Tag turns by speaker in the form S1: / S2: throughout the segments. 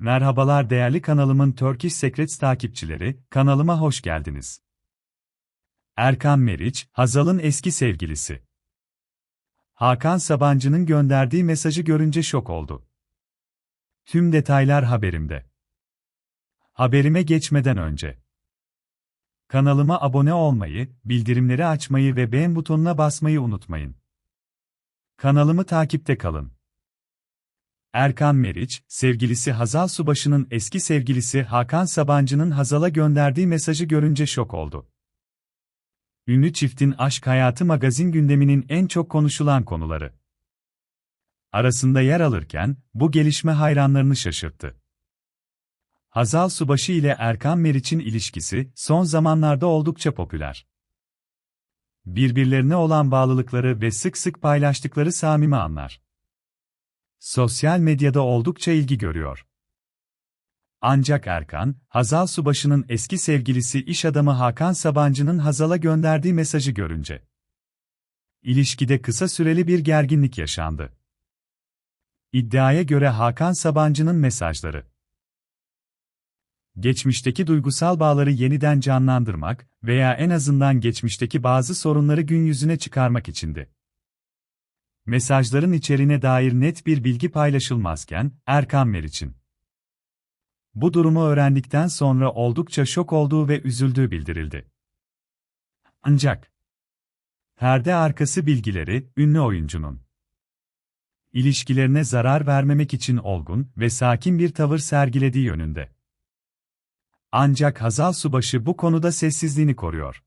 S1: Merhabalar değerli kanalımın Turkish Secrets takipçileri, kanalıma hoş geldiniz. Erkan Meriç, Hazal'ın eski sevgilisi. Hakan Sabancı'nın gönderdiği mesajı görünce şok oldu. Tüm detaylar haberimde. Haberime geçmeden önce kanalıma abone olmayı, bildirimleri açmayı ve beğen butonuna basmayı unutmayın. Kanalımı takipte kalın. Erkan Meriç, sevgilisi Hazal Subaşı'nın eski sevgilisi Hakan Sabancı'nın Hazal'a gönderdiği mesajı görünce şok oldu. Ünlü çiftin aşk hayatı magazin gündeminin en çok konuşulan konuları. Arasında yer alırken, bu gelişme hayranlarını şaşırttı. Hazal Subaşı ile Erkan Meriç'in ilişkisi, son zamanlarda oldukça popüler. Birbirlerine olan bağlılıkları ve sık sık paylaştıkları samimi anlar sosyal medyada oldukça ilgi görüyor. Ancak Erkan, Hazal Subaşı'nın eski sevgilisi iş adamı Hakan Sabancı'nın Hazal'a gönderdiği mesajı görünce ilişkide kısa süreli bir gerginlik yaşandı. İddiaya göre Hakan Sabancı'nın mesajları geçmişteki duygusal bağları yeniden canlandırmak veya en azından geçmişteki bazı sorunları gün yüzüne çıkarmak içindi. Mesajların içeriğine dair net bir bilgi paylaşılmazken, Erkan Meriç'in bu durumu öğrendikten sonra oldukça şok olduğu ve üzüldüğü bildirildi. Ancak perde arkası bilgileri ünlü oyuncunun ilişkilerine zarar vermemek için olgun ve sakin bir tavır sergilediği yönünde. Ancak Hazal Subaşı bu konuda sessizliğini koruyor.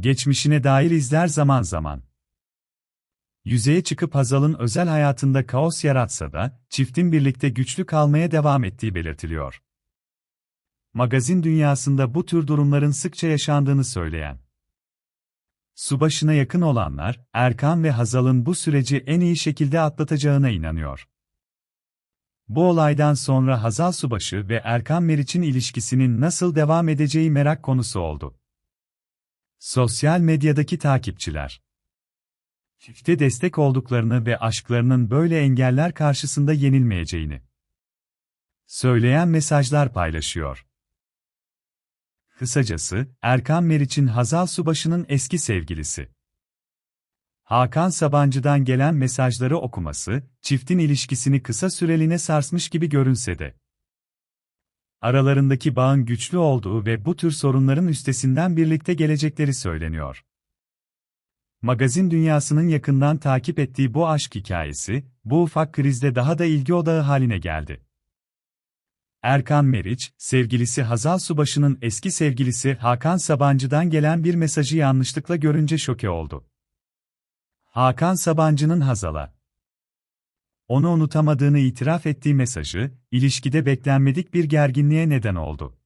S1: Geçmişine dair izler zaman zaman yüzeye çıkıp Hazal'ın özel hayatında kaos yaratsa da, çiftin birlikte güçlü kalmaya devam ettiği belirtiliyor. Magazin dünyasında bu tür durumların sıkça yaşandığını söyleyen Subaşına yakın olanlar, Erkan ve Hazal'ın bu süreci en iyi şekilde atlatacağına inanıyor. Bu olaydan sonra Hazal Subaşı ve Erkan Meriç'in ilişkisinin nasıl devam edeceği merak konusu oldu. Sosyal medyadaki takipçiler çifte destek olduklarını ve aşklarının böyle engeller karşısında yenilmeyeceğini söyleyen mesajlar paylaşıyor. Kısacası, Erkan Meriç'in Hazal Subaşı'nın eski sevgilisi. Hakan Sabancı'dan gelen mesajları okuması, çiftin ilişkisini kısa süreliğine sarsmış gibi görünse de, aralarındaki bağın güçlü olduğu ve bu tür sorunların üstesinden birlikte gelecekleri söyleniyor magazin dünyasının yakından takip ettiği bu aşk hikayesi, bu ufak krizde daha da ilgi odağı haline geldi. Erkan Meriç, sevgilisi Hazal Subaşı'nın eski sevgilisi Hakan Sabancı'dan gelen bir mesajı yanlışlıkla görünce şoke oldu. Hakan Sabancı'nın Hazal'a onu unutamadığını itiraf ettiği mesajı, ilişkide beklenmedik bir gerginliğe neden oldu.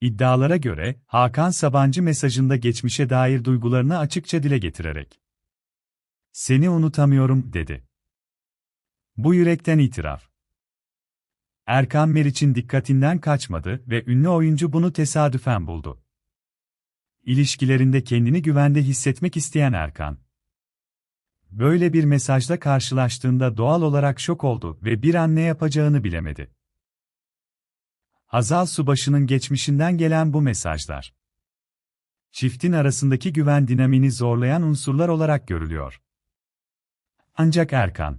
S1: İddialara göre, Hakan Sabancı mesajında geçmişe dair duygularını açıkça dile getirerek "Seni unutamıyorum." dedi. Bu yürekten itiraf. Erkan Meriç'in dikkatinden kaçmadı ve ünlü oyuncu bunu tesadüfen buldu. İlişkilerinde kendini güvende hissetmek isteyen Erkan, böyle bir mesajla karşılaştığında doğal olarak şok oldu ve bir an ne yapacağını bilemedi. Hazal Subaşı'nın geçmişinden gelen bu mesajlar. Çiftin arasındaki güven dinamini zorlayan unsurlar olarak görülüyor. Ancak Erkan,